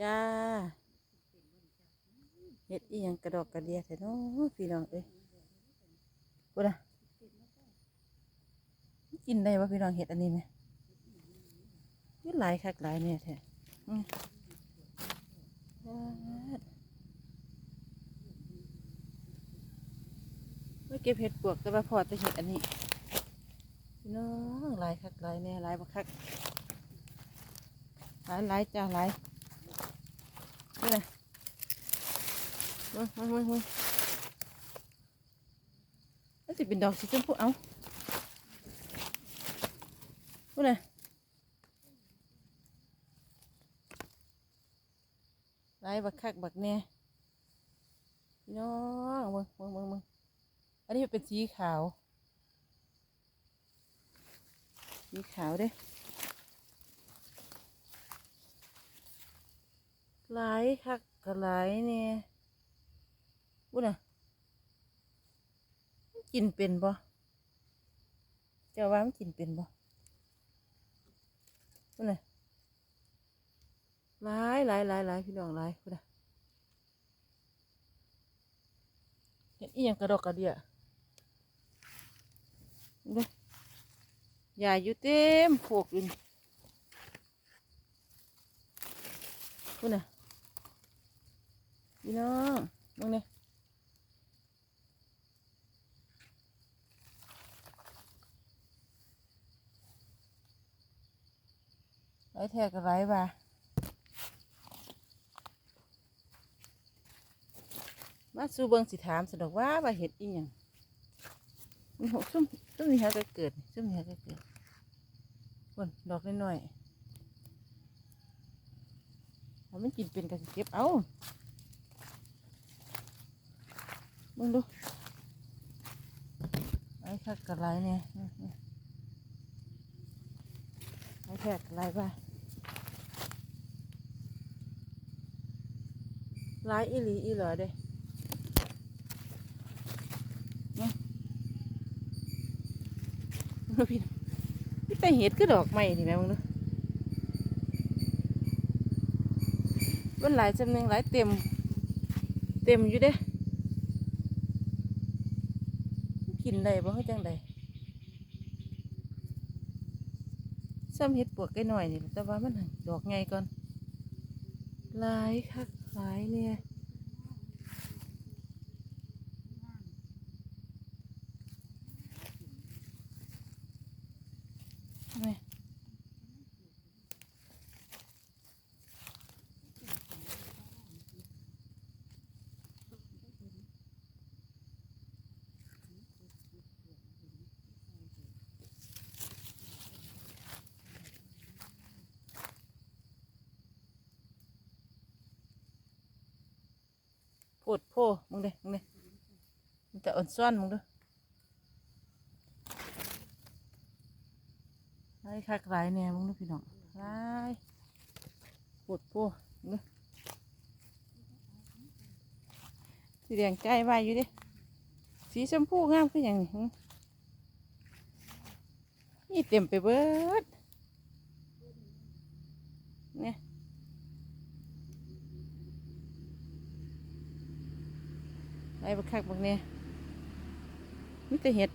จ้าเฮ็ดอีหยังกระดอกกระเดียแท้เนาะพี่น้องเอ้ยกูนะกินได้ปะพี่น้องเห็ดอันนี้ไหมนี่หลายคักหลายเนี่ยแท้อืมว้าดไม่เก็บเห็ดปวกแต่ว่าพอจะเห็ดอันนี้พี่น้องหลายคักหลายเนี่ยหลายบักคักหลายหลายจ้าหลาย นี่นะมึงมึงมึงมึงมันจะเป็นดอกสีชมพูเอาพูดนะหลายบักคักบักแน่น้องมึงมึงมึงมึงอันนี้เป็นสีขาว สีขาวเด้ หลายคักก็หลายเนี่ยบุ้น่ะมันกินเป็นบ่เจ้าว่ามันกินเป็นบ่บุ้น่ะหลายหลายหลายหลายพี่น้องหลายบุ้น่ะเห็นอีหยังกระดอกกระเดียดูยาอยู่เต็มโขกอยู่นี่บุ้น่ะ พี่น้องมึงเนี่ยไอ้แทกอะไรบ่ามาสู่เบิงสิถามสะดอกว่าว่าเห็ดอีหยังมันหกซุ่มซุ่มนี่ฮะก็เกิดซุ่มนี่ฮะก็เกิดคนดอกน้อยๆมันกินเป็นก็สิเก็บเอา มึงดูไอ้คักกระไรเนี่ยไอ้แทกกระไรบ้าลายอีหลีอีเหรอเด้เนี่ยมึงพี่พี่แต่เห็ดก็ดอกไม้นี่แม่มึงดูมันหลายจำหนึ่งหลายเต็ม เต็มอยู่เด้ กินได้บ่คือจังไดซ้ำเห็ดปวกแค่หน่อยนี่แต่ว่ามันหันดอกไงก่อนหลายคักหลายเนี่ยนี่ โพดโพมึงเด้มึงเด้มันจะอ่อนซ้อนมึงด้อหลายคักหลายเนี่ยมึงด้อพี่น้องหลายโพดโพมึงด้อสีแดงใจไว้อยู่ดิสีชมพูงามคืออย่างนี้นี่เต็มไปเบิดเนี่ย ไรบักคักบักเนี่ยมิตรเห็ด